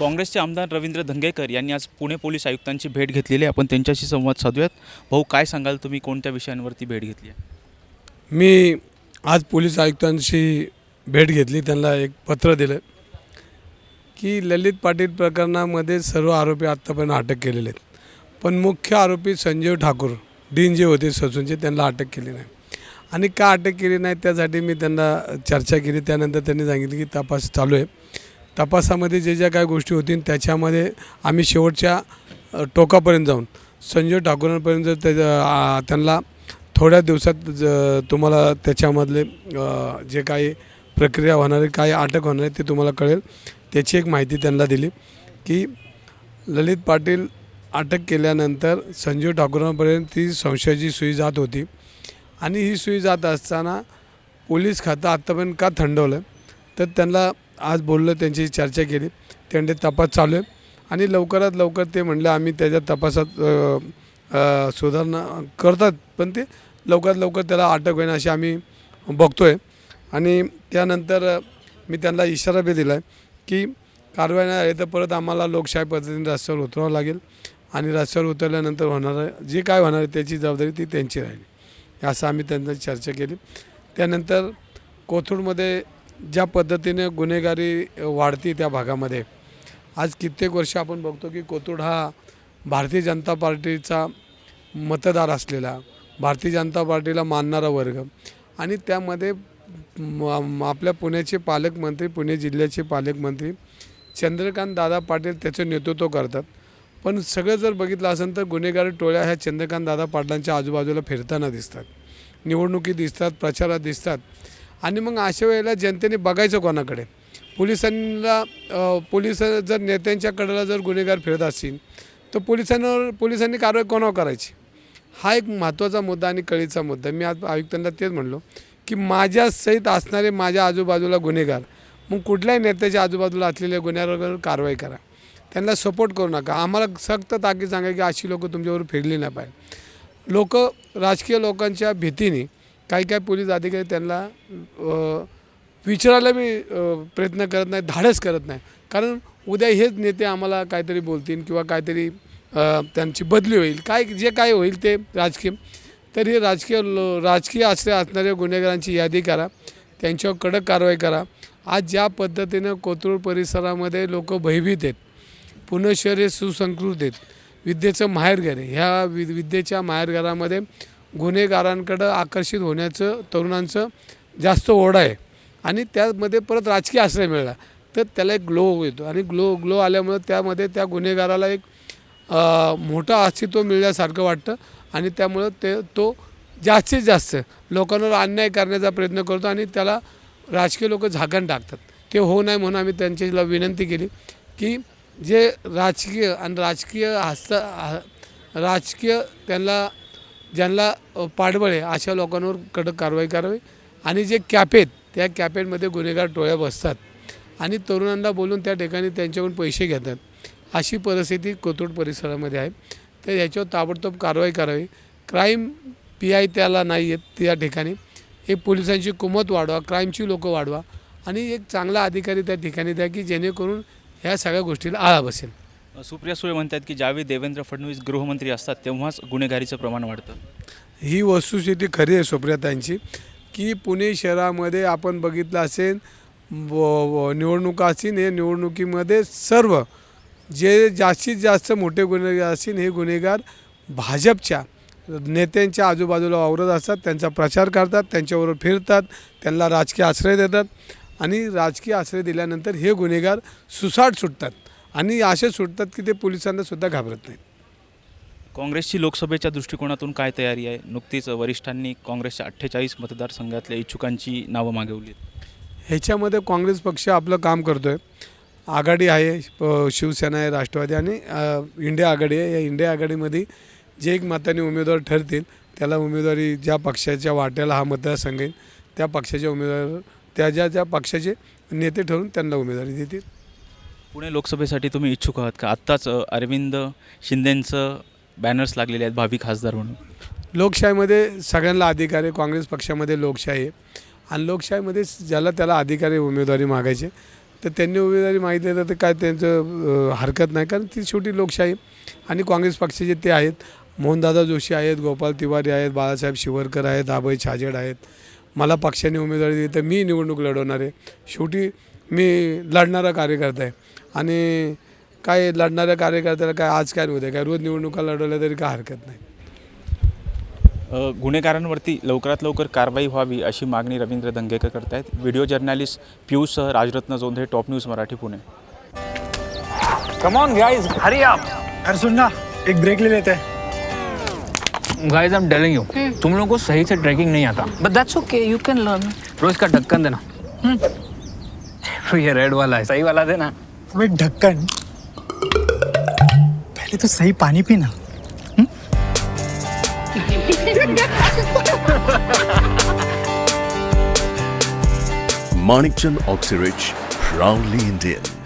काँग्रेसचे आमदार रवींद्र धंगेकर यांनी आज पुणे पोलीस आयुक्तांची भेट घेतलेली आहे. आपण त्यांच्याशी संवाद साधूयात. भाऊ काय सांगाल तुम्ही? कोणत्या विषयांवरती भेट घेतली आहे? मी आज पोलीस आयुक्तांशी भेट घेतली. त्यांना एक पत्र दिलं की ललित पाटील प्रकरणामध्ये सर्व आरोपी आत्तापर्यंत अटक केलेले आहेत. पण मुख्य आरोपी संजीव ठाकूर डीन जे होते ससूनचे त्यांना अटक केली नाही. आणि का अटक केली नाही त्यासाठी मी त्यांना चर्चा केली. त्यानंतर त्यांनी सांगितलं की तपास चालू आहे. तपासामध्ये जे ज्या काय गोष्टी होतील त्याच्यामध्ये आम्ही शेवटच्या टोकापर्यंत जाऊन संजीव ठाकूरांपर्यंत जर त्यांना थोड्या दिवसात ज तुम्हाला त्याच्यामधले जे काही प्रक्रिया होणार आहे काय अटक होणार आहे ते तुम्हाला कळेल. त्याची एक माहिती त्यांना दिली की ललित पाटील अटक केल्यानंतर संजीव ठाकूरांपर्यंत ती संशयाची सुई जात होती. आणि ही सुई जात असताना पोलीस खातं आत्तापर्यंत का थंडवलं? तर त्यांना आज बोललं त्यांची चर्चा केली. त्यांचे तपास चालू आहे आणि लवकरात लवकर ते म्हणलं आम्ही त्याच्या तपासात सुधारणा करतात पण ते लवकरात लवकर त्याला अटक होईन अशी आम्ही बघतो आहे आणि त्यानंतर मी त्यांना इशारा बी दिला आहे की कारवाई नाही झाली तर परत आम्हाला लोकशाही पद्धतीने रस्त्यावर उतरावं लागेल. आणि रस्त्यावर उतरल्यानंतर होणारं जे काय होणार आहे त्याची जबाबदारी ती त्यांची राहील. असं आम्ही त्यांना चर्चा केली. त्यानंतर कोथरूडमध्ये ज्या पद्धतीने गुन्हेगारी वाढती त्या भागामध्ये. आज कित्येक वर्ष आपण बघतो की कोथरूड हा भारतीय जनता पार्टीचा मतदार असलेला भारतीय जनता पार्टीला मानणारा वर्ग. आणि त्यामध्ये आपल्या पुण्याचे पालकमंत्री पुणे जिल्ह्याचे पालकमंत्री चंद्रकांत दादा पाटील त्याचं नेतृत्व करतात. पण सगळं जर बघितलं असेल तर गुन्हेगारी टोळ्या ह्या चंद्रकांत दादा पाटलांच्या आजूबाजूला फिरताना दिसतात. निवडणुकी दिसतात प्रचारात दिसतात. आणि मग अशा वेळेला जनतेने बघायचं कोणाकडे? पोलिसांना पोलीस जर नेत्यांच्याकडेला जर गुन्हेगार फिरत असतील तर पोलिसांवर पोलिसांनी कारवाई कोणावर करायची? हा एक महत्त्वाचा मुद्दा आणि कळीचा मुद्दा. मी आज आयुक्तांना तेच म्हणलो की माझ्या सहित असणारे माझ्या आजूबाजूला गुन्हेगार मग कुठल्याही नेत्याच्या आजूबाजूला असलेल्या गुन्हेगारावर कारवाई करा. त्यांना सपोर्ट करू नका. आम्हाला सक्त ताकीद सांगा की अशी लोकं तुमच्यावर फिरली नाही पाहिजे. लोक राजकीय लोकांच्या भीतीने काही काही पोलीस अधिकारी त्यांना विचारायला बी प्रयत्न करत नाही धाडस करत नाही कारण उद्या हेच नेते आम्हाला काहीतरी बोलतील किंवा काहीतरी त्यांची बदली होईल. काय जे काय होईल ते राजकीय तर हे राजकीय लो राजकीय आश्रय असणाऱ्या गुन्हेगारांची यादी करा. त्यांच्यावर कडक कारवाई करा. आज ज्या पद्धतीनं कोथरूड परिसरामध्ये लोक भयभीत आहेत पुणे शहर हे सुसंस्कृत आहेत विद्येचं माहेरघर आहे. ह्या वि विद्येच्या माहेरघरामध्ये गुन्हेगारांकडं आकर्षित होण्याचं तरुणांचं जास्त ओढ आहे. आणि त्यामध्ये परत राजकीय आश्रय मिळाला. तर त्याला एक ग्लो येतो. आणि ग्लो ग्लो आल्यामुळं त्यामध्ये त्या गुन्हेगाराला एक मोठं अस्तित्व मिळण्यासारखं वाटतं. आणि त्यामुळं ते तो जास्तीत जास्त लोकांवर अन्याय करण्याचा प्रयत्न करतो आणि त्याला राजकीय लोक झाकण टाकतात. ते होऊ नये म्हणून आम्ही त्यांच्याला विनंती केली की जे राजकीय आणि राजकीय हस्त राजकीय त्यांना ज्यांना पाठबळ आहे अशा लोकांवर कडक कारवाई करावी. आणि जे कॅपेत त्या कॅपेटमध्ये गुन्हेगार टोळ्या बसतात. आणि तरुणांना बोलून त्या ठिकाणी त्यांच्याकडून पैसे घेतात. अशी परिस्थिती कोथरूड परिसरामध्ये आहे. तर याच्यावर ताबडतोब कारवाई करावी. क्राईम पी आय त्याला नाही आहेत त्या ठिकाणी. एक पोलिसांची कुमत वाढवा क्राईमची लोकं वाढवा. आणि एक चांगला अधिकारी त्या ठिकाणी द्या की जेणेकरून ह्या सगळ्या गोष्टीला आळा बसेल. सुप्रिया सुळे म्हणतात की ज्यावेळी देवेंद्र फडणवीस गृहमंत्री असतात तेव्हाच गुन्हेगारीचं प्रमाण वाढतं. ही वस्तुस्थिती खरी आहे सुप्रियातांची की पुणे शहरामध्ये आपण बघितलं असेल व- निवडणुका असतील हे निवडणुकीमध्ये सर्व जे जास्तीत जास्त मोठे गुन्हेगार असतील हे गुन्हेगार भाजपच्या नेत्यांच्या आजूबाजूला वावरत असतात त्यांचा प्रचार करतात त्यांच्यावर फिरतात त्यांना राजकीय आश्रय देतात आणि राजकीय आश्रय दिल्यानंतर हे गुन्हेगार सुसाट सुटतात. आणि असे सुटतात की ते पोलिसांना सुद्धा घाबरत नाहीत. काँग्रेसची लोकसभेच्या दृष्टिकोनातून काय तयारी आहे? नुकतीच वरिष्ठांनी काँग्रेसच्या अठ्ठेचाळीस मतदारसंघातल्या इच्छुकांची नावं मागवली ह्याच्यामध्ये काँग्रेस पक्ष आपलं काम करतो आहे आघाडी आहे प- शिवसेना आहे राष्ट्रवादी आणि इंडिया आघाडी आहे. या इंडिया आघाडीमध्ये जे एक मताने उमेदवार ठरतील त्याला उमेदवारी ज्या पक्षाच्या वाट्याला हा मतदारसंघ येईल त्या पक्षाच्या उमेदवार त्या ज्या ज्या पक्षाचे नेते ठरून त्यांना उमेदवारी देतील. पुणे लोकसभेसाठी तुम्ही इच्छुक आहात का? आत्ताच अरविंद शिंदेंचं बॅनर्स लागलेले आहेत भावी खासदार म्हणून. लोकशाहीमध्ये सगळ्यांना अधिकार आहे काँग्रेस पक्षामध्ये लोकशाही आहे. आणि लोकशाहीमध्ये ज्याला त्याला अधिकारी उमेदवारी मागायचे तर त्यांनी उमेदवारी मागितली तर ते काय त्यांचं हरकत नाही. कारण ती शेवटी लोकशाही आणि काँग्रेस पक्षाचे ते आहेत मोहनदादा जोशी आहेत गोपाल तिवारी आहेत बाळासाहेब शिवरकर आहेत आभय छाजेड आहेत. मला पक्षाने उमेदवारी दिली तर मी निवडणूक लढवणार आहे. शेवटी मी लढणारा कार्यकर्ता आहे. आणि काय लढणाऱ्या कार्यकर्त्याला काय आज काय उद्या काय? रोज निवडणुका लढवल्या तरी काय हरकत नाही. गुन्हेगारांवरती लवकरात लवकर कारवाई व्हावी अशी मागणी रवींद्र धंगेकर करतायत. Video journalist पियुषसह Rajratna Jondhe top news Marathi Pune. Come on guys Hari आप अरे सुन ना एक ब्रेक ले लेते. हैं guys I am telling you तुम लोगों को सही से ट्रैकिंग नहीं आता. But that's okay, you can learn. रोज का ढक्कन देना. ये रेड वाला है सही वाला देना. वो एक ढक्कन पहले तो सही पानी पीना Manikchand Oxyrich, proudly Indian.